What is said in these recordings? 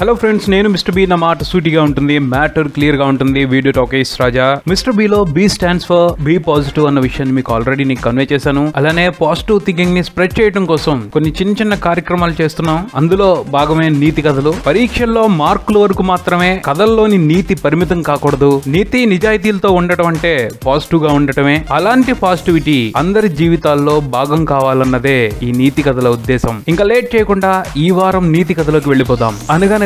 Hello friends నేను mister B నా మాట సూటిగా ఉంటుంది మ్యాటర్ క్లియర్గా ఉంటుంది video talkies Raja mister B లో B stands for B positive అన్న విషయాన్ని మీకు ఆల్రెడీ నీకు కన్వే చేశాను. అలానే పాజిటివ్ థింకింగ్ని స్ప్రెడ్ చేయడం కోసం కొన్ని చిన్న చిన్న కార్యక్రమాలు చేస్తున్నాం. అందులో భాగమే నీతి కథలు. పరీక్షల్లో మార్కుల వరకు మాత్రమే కథల్లోని నీతి పరిమితం కాకూడదు. నీతి నిజాయితీలతో ఉండటం అంటే పాజిటివ్గా ఉండటమే. అలాంటి పాజిటివిటీ అందరి జీవితాల్లో భాగం కావాలన్నదే ఈ నీతి కథల ఉద్దేశం. ఇంకా లేట్ చేయకుండా ఈ వారం నీతి కథలోకి వెళ్ళిపోదాం.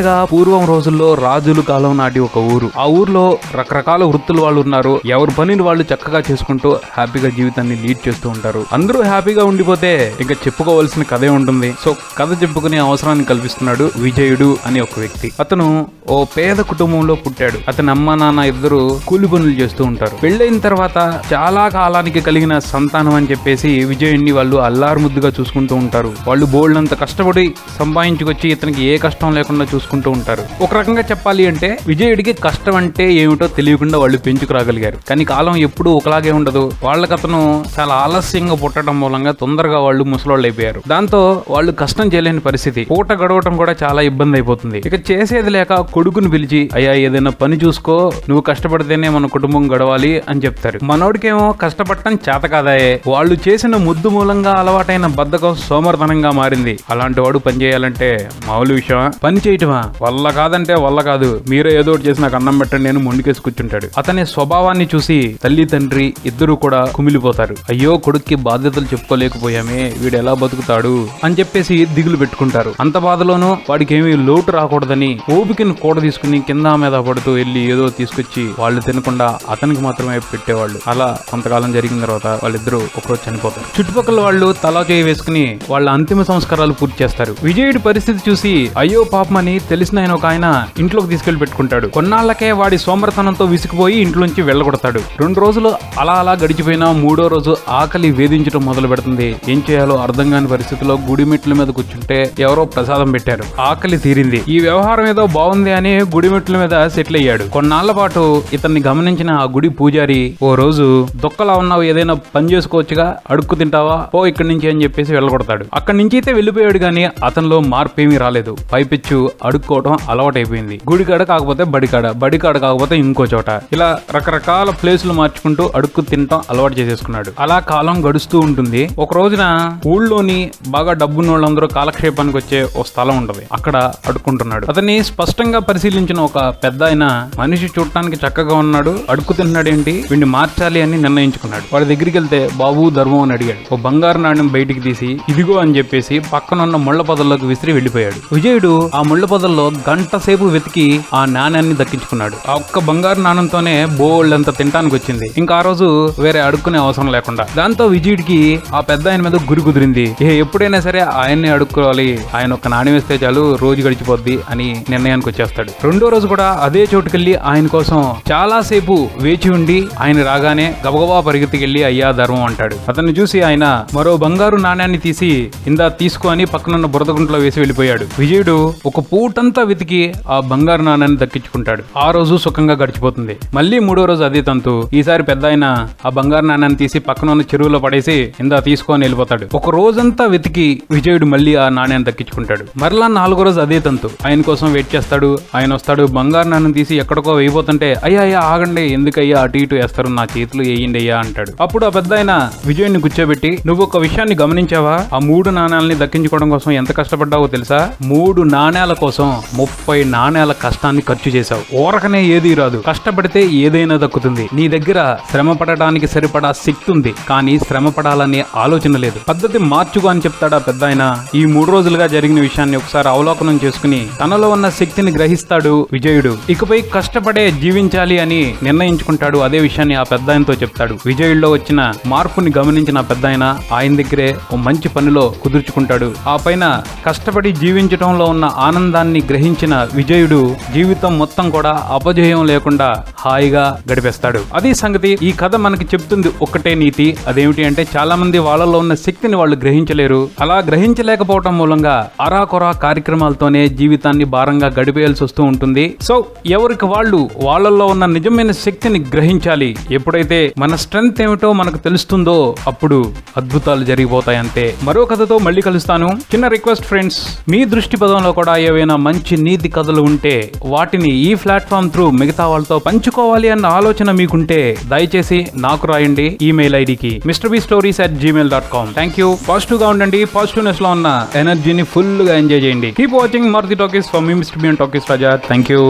అనగా పూర్వం రోజుల్లో రాజుల కాలం నాటి ఒక ఊరు. ఆ ఊర్లో రకరకాల వృత్తులు వాళ్ళు ఉన్నారు. ఎవరి పనిని వాళ్ళు చక్కగా చేసుకుంటూ హ్యాపీగా జీవితాన్ని లీడ్ చేస్తూ ఉంటారు. అందరూ హ్యాపీగా ఉండిపోతే ఇంకా చెప్పుకోవాల్సిన కథే ఉంటుంది. సో కథ చెప్పుకునే అవసరాన్ని కల్పిస్తున్నాడు విజయుడు అనే ఒక వ్యక్తి. అతను ఓ పేద కుటుంబంలో పుట్టాడు. అతని అమ్మ నాన్న ఇద్దరు కూలి పనులు చేస్తూ ఉంటారు. పెళ్ళైన తర్వాత చాలా కాలానికి కలిగిన సంతానం అని చెప్పేసి విజయుడిని వాళ్ళు అల్లారు ముద్దుగా చూసుకుంటూ ఉంటారు. వాళ్ళు బోల్డ్ అంత కష్టపడి సంపాదించుకొచ్చి ఇతనికి ఏ కష్టం లేకుండా చూసుకుంటూ ఉంటారు. ఒక రకంగా చెప్పాలి అంటే విజయుడికి కష్టం అంటే ఏమిటో తెలియకుండా వాళ్ళు పెంచుకురాగలిగారు. కానీ కాలం ఎప్పుడూ ఒకలాగే ఉండదు. వాళ్ళకి అతను చాలా ఆలస్యంగా పుట్టడం మూలంగా తొందరగా వాళ్ళు ముసలోళ్ళు అయిపోయారు. దాంతో వాళ్ళు కష్టం చేయలేని పరిస్థితి. పూట గడవటం కూడా చాలా ఇబ్బంది అయిపోతుంది. ఇక చేసేది లేక కొడుకుని పిలిచి అయ్యా ఏదైనా పని చూసుకో. నువ్వు కష్టపడితేనే మన కుటుంబం గడవాలి అని చెప్తారు. మనోడికేమో కష్టపడటం చేత కాదాయే వాళ్ళు చేసిన ముద్దు మూలంగా అలవాటైన బద్ధకం సోమర్ధనంగా మారింది. అలాంటి వాడు పని చేయాలంటే మామూలు విషయమా? పని చేయటమా? వల్ల కాదంటే వల్ల కాదు. మీరే ఏదో ఒకటి చేసి నాకు అన్నం పెట్టండి నేను మొండికేసి కూర్చుంటాడు. అతని స్వభావాన్ని చూసి తల్లి తండ్రి ఇద్దరు కూడా కుమిలిపోతారు. అయ్యో కొడుక్కి బాధ్యతలు చెప్పుకోలేకపోయామే వీడు ఎలా బతుకుతాడు అని చెప్పేసి దిగులు పెట్టుకుంటారు. అంత బాధలోనూ వాడికి ఏమీ లోటు రాకూడదని ఓపికను కూడ తీసుకుని కింద మీద పడుతూ వెళ్ళి ఏదో తీసుకొచ్చి వాళ్ళు తినకుండా అతనికి మాత్రమే పెట్టేవాళ్ళు. అలా కొంతకాలం జరిగిన తర్వాత వాళ్ళిద్దరూ ఒకరోజు చనిపోతారు. చుట్టుపక్కల వాళ్ళు తలా చేయి వేసుకుని వాళ్ళ అంతిమ సంస్కారాలు పూర్తి చేస్తారు. విజయుడి పరిస్థితి చూసి అయ్యో పాపమని తెలిసిన ఆయన ఒక ఆయన ఇంట్లోకి తీసుకెళ్ళి పెట్టుకుంటాడు. కొన్నాళ్ళకే వాడి సోమరతనంతో విసిగిపోయి ఇంట్లోంచి వెళ్ళగొడతాడు. రెండు రోజులు అలా అలా గడిచిపోయినా మూడో రోజు ఆకలి వేధించడం మొదలు పెడుతుంది. ఏం చేయాలో అర్థం కాని పరిస్థితిలో గుడి మెట్ల మీద కూర్చుంటే ఎవరో ప్రసాదం పెట్టారు. ఆకలి తీరింది. ఈ వ్యవహారం ఏదో బాగుంది అని గుడి మెట్ల మీద సెటిల్ అయ్యాడు. కొన్నాళ్ళ పాటు ఇతన్ని గమనించిన ఆ గుడి పూజారి ఓ రోజు దొక్కలా ఉన్నావు ఏదైనా పని చేసుకోవచ్చుగా? అడుక్కు తింటావా? పో ఇక్కడి నుంచి అని చెప్పేసి వెళ్ళగొడతాడు. అక్కడి నుంచి అయితే వెళ్ళిపోయాడు కానీ అతనిలో మార్పు ఏమీ రాలేదు. పైపిచ్చు అడుగు అడుక్కోవడం అలవాటైపోయింది. గుడికాడ కాకపోతే బడికాడ బడికాడ కాకపోతే ఇంకో చోట. ఇలా రకరకాల ప్లేసులు మార్చుకుంటూ అడుక్కు తినటం అలవాటు చేసేసుకున్నాడు. అలా కాలం గడుస్తూ ఉంటుంది. ఒక రోజున ఊళ్ళోని బాగా డబ్బున్న వాళ్ళందరూ కాలక్షేపానికి వచ్చే ఓ స్థలం ఉంటది. అక్కడ అడుక్కుంటున్నాడు. అతన్ని స్పష్టంగా పరిశీలించిన ఒక పెద్ద ఆయన మనిషి చూడటానికి చక్కగా ఉన్నాడు అడుక్కు తింటున్నాడు ఏంటి వీడిని మార్చాలి అని నిర్ణయించుకున్నాడు. వాడి దగ్గరికి వెళ్తే బాబు ధర్మం అని అడిగాడు. ఓ బంగారు నాణ్యం బయటికి తీసి ఇదిగో అని చెప్పేసి పక్కనున్న ముళ్ళ పొదల్లోకి విసిరి వెళ్ళిపోయాడు. విజయుడు ఆ ముళ్ళ పొదల్లో గంట సేపు వెతికి ఆ నాణ్యాన్ని దక్కించుకున్నాడు. ఆ ఒక్క బంగారు నాణ్యంతోనే బోల్డ్ అంత తింటానికి వచ్చింది. ఇంకా ఆ రోజు వేరే అడుక్కునే అవసరం లేకుండా. దాంతో విజయుడికి ఆ పెద్ద ఆయన మీద గురి కుదిరింది. ఏ ఎప్పుడైనా సరే ఆయన్ని అడుక్కోవాలి. ఆయన ఒక నాణ్యం వేస్తే చాలు రోజు గడిచిపోద్ది అని నిర్ణయానికి వచ్చేస్తాడు. రెండో రోజు కూడా అదే చోటుకెళ్ళి ఆయన కోసం చాలా సేపు వేచి ఉండి ఆయన రాగానే గబగబా పరిగెత్తికెళ్ళి అయ్యా ధర్మం అంటాడు. అతన్ని చూసి ఆయన మరో బంగారు నాణ్యాన్ని తీసి ఇందా తీసుకొని పక్కనున్న బురద గుంటలో వేసి వెళ్ళిపోయాడు. విజయుడు ఒక పూట పూటంతా వెతికి ఆ బంగారు నాణ్యాన్ని దక్కించుకుంటాడు. ఆ రోజు సుఖంగా గడిచిపోతుంది. మళ్ళీ మూడో రోజు అదే తంతు ఈసారి పెద్ద ఆయన ఆ బంగారు నాణ్యాన్ని తీసి పక్కన ఉన్న చెరువులో పడేసి ఇందా తీసుకొని వెళ్ళిపోతాడు. ఒక రోజంతా వెతికి విజయుడు మళ్ళీ ఆ నాణ్యాన్ని దక్కించుకుంటాడు. మరలా నాలుగో రోజు అదే తంతు ఆయన కోసం వెయిట్ చేస్తాడు. ఆయన వస్తాడు. బంగారు నాణ్యం తీసి ఎక్కడికో వేయిపోతుంటే అయ్యా అయ్యా ఆగండి. ఎందుకయ్యా? అటు ఇటు వేస్తారు. నా చేతులు వేయండి అయ్యా అంటాడు. అప్పుడు ఆ పెద్ద ఆయన విజయుడిని కూర్చోబెట్టి నువ్వు ఒక విషయాన్ని గమనించావా? ఆ మూడు నాణ్యాలని దక్కించుకోవడం కోసం ఎంత కష్టపడ్డావో తెలుసా? మూడు నాణ్యాల కోసం ముప్పై నాణ్యాల కష్టాన్ని ఖర్చు చేశావు. ఓరకనే ఏదీ రాదు. కష్టపడితే ఏదైనా దక్కుతుంది. నీ దగ్గర శ్రమ పడటానికి సరిపడా శక్తి ఉంది కానీ శ్రమ పడాలనే ఆలోచన లేదు. పద్ధతి మార్చుకో అని చెప్తాడా పెద్ద ఆయన ఈ మూడు రోజులుగా జరిగిన విషయాన్ని ఒకసారి అవలోకనం చేసుకుని తనలో ఉన్న శక్తిని గ్రహిస్తాడు విజయుడు. ఇకపై కష్టపడే జీవించాలి అని నిర్ణయించుకుంటాడు. అదే విషయాన్ని ఆ పెద్ద ఆయనతో చెప్తాడు. విజయుడిలో వచ్చిన మార్పుని గమనించిన పెద్ద ఆయన ఆయన దగ్గరే ఓ మంచి పనిలో కుదుర్చుకుంటాడు. ఆ పైన కష్టపడి జీవించడంలో ఉన్న ఆనందాన్ని గ్రహించిన విజయుడు జీవితం మొత్తం కూడా అపజయం లేకుండా హాయిగా గడిపేస్తాడు. అదే సంగతి ఈ కథ మనకి చెప్తుంది ఒక్కటే నీతి. అదేమిటి అంటే చాలా మంది వాళ్ళలో ఉన్న శక్తిని వాళ్ళు గ్రహించలేరు. అలా గ్రహించలేకపోవటం మూలంగా అరాకొరా కార్యక్రమాలతోనే జీవితాన్ని భారంగా గడిపేయాల్సి వస్తూ ఉంటుంది. సో ఎవరికి వాళ్ళు వాళ్ళల్లో ఉన్న నిజమైన శక్తిని గ్రహించాలి. ఎప్పుడైతే మన స్ట్రెంగ్త్ ఏమిటో మనకు తెలుస్తుందో అప్పుడు అద్భుతాలు జరిగిపోతాయంతే. మరో కథతో మళ్ళీ కలుస్తాను. చిన్న రిక్వెస్ట్ ఫ్రెండ్స్ మీ దృష్టి పదంలో కూడా ఏవైనా మంచి నీతి కథలు ఉంటే వాటిని ఈ ప్లాట్ఫామ్ త్రూ మిగతా వాళ్ళతో పంచుకోవాలి అన్న ఆలోచన మీకుంటే దయచేసి నాకు రాయండి ఈమెయిల్ ఐడికి mister B stories at Gmail dot com thank you పాజిటివ్గా ఉండండి. పాజిటివ్నెస్లో ఉన్న ఎనర్జీని ఫుల్గా ఎంజాయ్ చేయండి. కీప్ వాచింగ్ మర్ది talkies for me mister B talkies Raja thank you